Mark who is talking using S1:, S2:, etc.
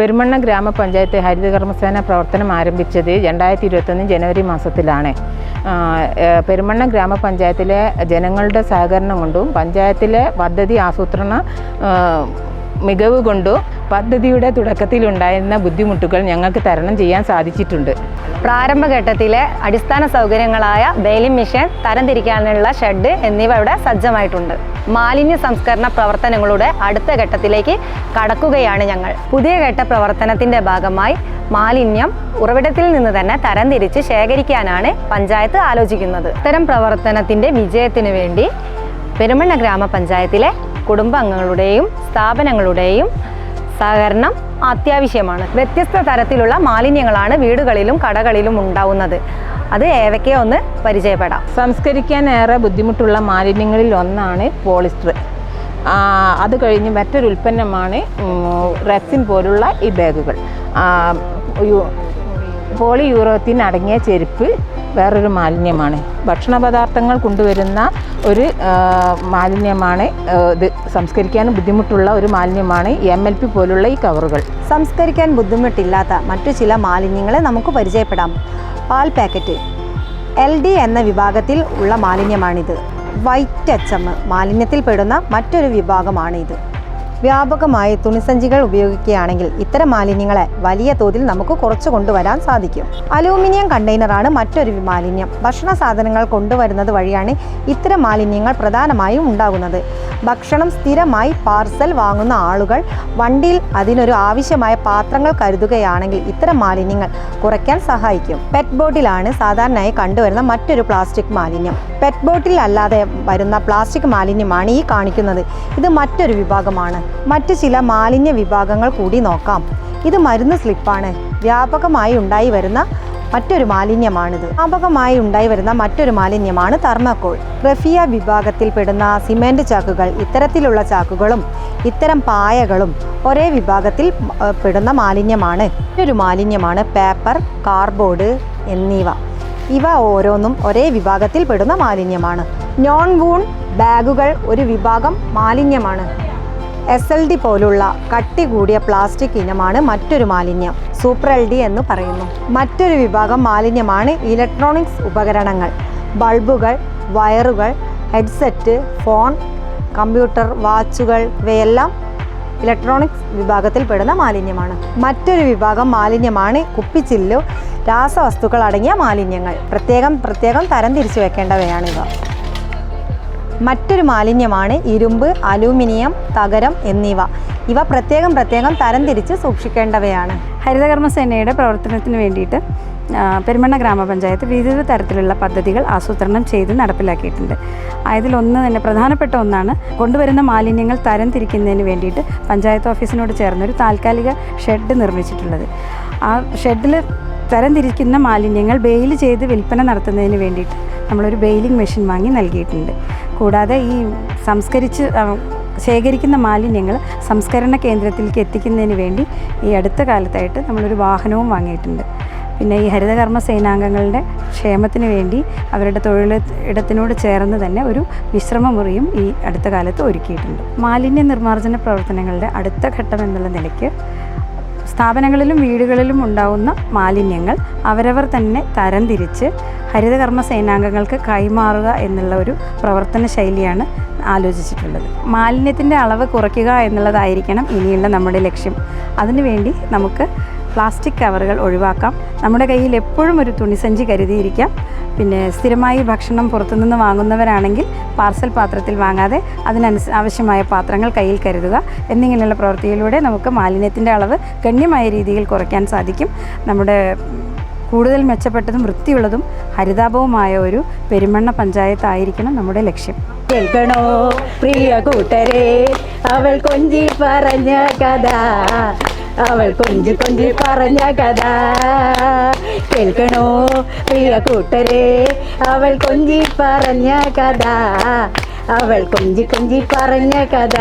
S1: പെരുമണ്ണ ഗ്രാമപഞ്ചായത്ത് ഹരിതകർമ്മസേന പ്രവർത്തനം ആരംഭിച്ചത് രണ്ടായിരത്തി ഇരുപത്തൊന്ന് ജനുവരി മാസത്തിലാണ്. പെരുമണ്ണ ഗ്രാമപഞ്ചായത്തിലെ ജനങ്ങളുടെ സഹകരണം കൊണ്ടും പഞ്ചായത്തിലെ പദ്ധതി ആസൂത്രണ മികവ് കൊണ്ടു പദ്ധതിയുടെ തുടക്കത്തിലുണ്ടായിരുന്ന ബുദ്ധിമുട്ടുകൾ ഞങ്ങൾക്ക് തരണം ചെയ്യാൻ സാധിച്ചിട്ടുണ്ട്.
S2: പ്രാരംഭഘട്ടത്തിലെ അടിസ്ഥാന സൗകര്യങ്ങളായ ബെയിലിംഗ് മിഷൻ തരംതിരിക്കാനുള്ള ഷെഡ് എന്നിവ ഇവിടെ സജ്ജമായിട്ടുണ്ട്. മാലിന്യ സംസ്കരണ പ്രവർത്തനങ്ങളുടെ അടുത്ത ഘട്ടത്തിലേക്ക് കടക്കുകയാണ് ഞങ്ങൾ. പുതിയ ഘട്ട പ്രവർത്തനത്തിന്റെ ഭാഗമായി മാലിന്യം ഉറവിടത്തിൽ നിന്ന് തന്നെ തരംതിരിച്ച് ശേഖരിക്കാനാണ് പഞ്ചായത്ത് ആലോചിക്കുന്നത്. ഇത്തരം പ്രവർത്തനത്തിന്റെ വിജയത്തിനു വേണ്ടി പെരുമണ്ണ ഗ്രാമപഞ്ചായത്തിലെ കുടുംബാംഗങ്ങളുടെയും സ്ഥാപനങ്ങളുടെയും സഹകരണം അത്യാവശ്യമാണ്. വ്യത്യസ്ത തരത്തിലുള്ള മാലിന്യങ്ങളാണ് വീടുകളിലും കടകളിലും ഉണ്ടാവുന്നത്. അത് ഏവയ്ക്കെ ഒന്ന് പരിചയപ്പെടാം.
S1: സംസ്കരിക്കാൻ ഏറെ ബുദ്ധിമുട്ടുള്ള മാലിന്യങ്ങളിൽ ഒന്നാണ് പോളിസ്റ്റർ. അത് കഴിഞ്ഞ് മറ്റൊരു ഉൽപ്പന്നമാണ് റെസിൻ പോലുള്ള ഈ ബാഗുകൾ. പോളി യൂറോത്തിൻ അടങ്ങിയ ചെരുപ്പ് വേറൊരു മാലിന്യമാണ്. ഭക്ഷണ പദാർത്ഥങ്ങൾ കൊണ്ടുവരുന്ന ഒരു മാലിന്യമാണ് ഇത് സംസ്കരിക്കാൻ ബുദ്ധിമുട്ടുള്ള ഒരു മാലിന്യമാണ് എം എൽ പി പോലുള്ള ഈ കവറുകൾ.
S2: സംസ്കരിക്കാൻ ബുദ്ധിമുട്ടില്ലാത്ത മറ്റു ചില മാലിന്യങ്ങളെ നമുക്ക് പരിചയപ്പെടാം. പാൽ പാക്കറ്റ്. എൽ ഡി എന്ന വിഭാഗത്തിൽ ഉള്ള മാലിന്യമാണിത്. വൈറ്റ് എച്ച് എം മാലിന്യത്തിൽ പെടുന്ന മറ്റൊരു വിഭാഗമാണിത്. വ്യാപകമായി തുണിസഞ്ചികൾ ഉപയോഗിക്കുകയാണെങ്കിൽ ഇത്തരം മാലിന്യങ്ങളെ വലിയ തോതിൽ നമുക്ക് കുറച്ചു കൊണ്ടുവരാൻ സാധിക്കും. അലൂമിനിയം കണ്ടെയ്നറാണ് മറ്റൊരു മാലിന്യം. ഭക്ഷണ സാധനങ്ങൾ കൊണ്ടുവരുന്നത് വഴിയാണ് ഇത്തരം മാലിന്യങ്ങൾ പ്രധാനമായും ഉണ്ടാകുന്നത്. ഭക്ഷണം സ്ഥിരമായി പാർസൽ വാങ്ങുന്ന ആളുകൾ വണ്ടിയിൽ അതിനൊരു ആവശ്യമായ പാത്രങ്ങൾ കരുതുകയാണെങ്കിൽ ഇത്തരം മാലിന്യങ്ങൾ കുറയ്ക്കാൻ സഹായിക്കും. പെറ്റ് ബോട്ടിലാണ് സാധാരണയായി കണ്ടുവരുന്ന മറ്റൊരു പ്ലാസ്റ്റിക് മാലിന്യം. പെറ്റ് ബോട്ടിൽ അല്ലാതെ വരുന്ന പ്ലാസ്റ്റിക് മാലിന്യമാണ് ഈ കാണിക്കുന്നത്. ഇത് മറ്റൊരു വിഭാഗമാണ്. മറ്റു ചില മാലിന്യ വിഭാഗങ്ങൾ കൂടി നോക്കാം. ഇത് മരുന്ന് സ്ലിപ്പാണ് വ്യാപകമായി ഉണ്ടായി വരുന്ന മറ്റൊരു മാലിന്യമാണിത്. വ്യാപകമായി ഉണ്ടായി വരുന്ന മറ്റൊരു മാലിന്യമാണ് തെർമക്കോൾ. റഫിയ വിഭാഗത്തിൽപ്പെടുന്ന സിമെന്റ് ചാക്കുകൾ ഇത്തരത്തിലുള്ള ചാക്കുകളും ഇത്തരം പായകളും ഒരേ വിഭാഗത്തിൽ പെടുന്ന മാലിന്യമാണ്. മറ്റൊരു മാലിന്യമാണ് പേപ്പർ കാർഡ്ബോർഡ് എന്നിവ. ഇവ ഓരോന്നും ഒരേ വിഭാഗത്തിൽ പെടുന്ന മാലിന്യമാണ്. നോൺ വൂൺ ബാഗുകൾ ഒരു വിഭാഗം മാലിന്യമാണ്. എസ് എൽ ഡി പോലുള്ള കട്ടി കൂടിയ പ്ലാസ്റ്റിക് ഇനമാണ് മറ്റൊരു മാലിന്യം സൂപ്പർ എൽ ഡി എന്ന് പറയുന്നു. മറ്റൊരു വിഭാഗം മാലിന്യമാണ് ഇലക്ട്രോണിക്സ് ഉപകരണങ്ങൾ. ബൾബുകൾ വയറുകൾ ഹെഡ്സെറ്റ് ഫോൺ കമ്പ്യൂട്ടർ വാച്ചുകൾ ഇവയെല്ലാം ഇലക്ട്രോണിക്സ് വിഭാഗത്തിൽപ്പെടുന്ന മാലിന്യമാണ്. മറ്റൊരു വിഭാഗം മാലിന്യമാണ് കുപ്പിച്ചില്ലു രാസവസ്തുക്കൾ അടങ്ങിയ മാലിന്യങ്ങൾ. പ്രത്യേകം പ്രത്യേകം തരം തിരിച്ചു വെക്കേണ്ടവയാണിവ. മറ്റൊരു മാലിന്യമാണ് ഇരുമ്പ് അലൂമിനിയം തകരം എന്നിവ. ഇവ പ്രത്യേകം പ്രത്യേകം തരംതിരിച്ച് സൂക്ഷിക്കേണ്ടവയാണ്.
S3: ഹരിതകർമ്മസേനയുടെ പ്രവർത്തനത്തിന് വേണ്ടിയിട്ട് പെരുമണ്ണ ഗ്രാമപഞ്ചായത്ത് വിവിധ തരത്തിലുള്ള പദ്ധതികൾ ആസൂത്രണം ചെയ്ത് നടപ്പിലാക്കിയിട്ടുണ്ട്. അതിലൊന്ന് തന്നെ പ്രധാനപ്പെട്ട ഒന്നാണ് കൊണ്ടുവരുന്ന മാലിന്യങ്ങൾ തരംതിരിക്കുന്നതിന് വേണ്ടിയിട്ട് പഞ്ചായത്ത് ഓഫീസിനോട് ചേർന്നൊരു താൽക്കാലിക ഷെഡ് നിർമ്മിച്ചിട്ടുള്ളത്. ആ ഷെഡിൽ തരംതിരിക്കുന്ന മാലിന്യങ്ങൾ ബെയിൽ ചെയ്ത് വിൽപ്പന നടത്തുന്നതിന് വേണ്ടിയിട്ട് നമ്മളൊരു ബെയിലിംഗ് മെഷീൻ വാങ്ങി നൽകിയിട്ടുണ്ട്. കൂടാതെ ഈ സംസ്കരിച്ച് ശേഖരിക്കുന്ന മാലിന്യങ്ങൾ സംസ്കരണ കേന്ദ്രത്തിലേക്ക് എത്തിക്കുന്നതിന് വേണ്ടി ഈ അടുത്ത കാലത്തായിട്ട് നമ്മളൊരു വാഹനവും വാങ്ങിയിട്ടുണ്ട്. പിന്നെ ഈ ഹരിതകർമ്മ സേനാംഗങ്ങളുടെ ക്ഷേമത്തിന് വേണ്ടി അവരുടെ തൊഴിൽ ഇടത്തിനോട് ചേർന്ന് തന്നെ ഒരു വിശ്രമമുറിയും ഈ അടുത്ത കാലത്ത് ഒരുക്കിയിട്ടുണ്ട്. മാലിന്യ നിർമ്മാർജന പ്രവർത്തനങ്ങളുടെ അടുത്ത ഘട്ടം എന്നുള്ള നിലയ്ക്ക് സ്ഥാപനങ്ങളിലും വീടുകളിലും ഉണ്ടാവുന്ന മാലിന്യങ്ങൾ അവരവർ തന്നെ തരംതിരിച്ച് ഹരിതകർമ്മ സേനാംഗങ്ങൾക്ക് കൈമാറുക എന്നുള്ള ഒരു പ്രവർത്തന ശൈലിയാണ് ആലോചിച്ചിട്ടുള്ളത്. മാലിന്യത്തിന്റെ അളവ് കുറയ്ക്കുക എന്നുള്ളതായിരിക്കണം ഇനിയുള്ള നമ്മുടെ ലക്ഷ്യം. അതിനുവേണ്ടി നമുക്ക് പ്ലാസ്റ്റിക് കവറുകൾ ഒഴിവാക്കാം. നമ്മുടെ കയ്യിൽ എപ്പോഴും ഒരു തുണിസഞ്ചി കരുതിയിരിക്കാം. പിന്നെ സ്ഥിരമായി ഭക്ഷണം പുറത്തുനിന്ന് വാങ്ങുന്നവരാണെങ്കിൽ പാർസൽ പാത്രത്തിൽ വാങ്ങാതെ അതിനനുസ ആവശ്യമായ പാത്രങ്ങൾ കയ്യിൽ കരുതുക. എന്നിങ്ങനെയുള്ള പ്രവൃത്തിയിലൂടെ നമുക്ക് മാലിന്യത്തിന്റെ അളവ് ഗണ്യമായ രീതിയിൽ കുറയ്ക്കാൻ സാധിക്കും. നമ്മുടെ കൂടുതൽ മെച്ചപ്പെട്ടതും വൃത്തിയുള്ളതും ഹരിതാപവുമായ ഒരു പെരുമണ്ണ പഞ്ചായത്തായിരിക്കണം നമ്മുടെ ലക്ഷ്യം.
S1: കേൾക്കണോ പ്രിയ കൂട്ടരെ? അവൾ കൊഞ്ചി പറഞ്ഞ കഥ. അവൾ കൊഞ്ചി കൊഞ്ചി പറഞ്ഞ കഥ. കേൾക്കണോ പ്രിയ കൂട്ടരെ? അവൾ കൊഞ്ചി പറഞ്ഞ കഥ. അവൾ കൊഞ്ചി കൊഞ്ചി പറഞ്ഞ കഥ.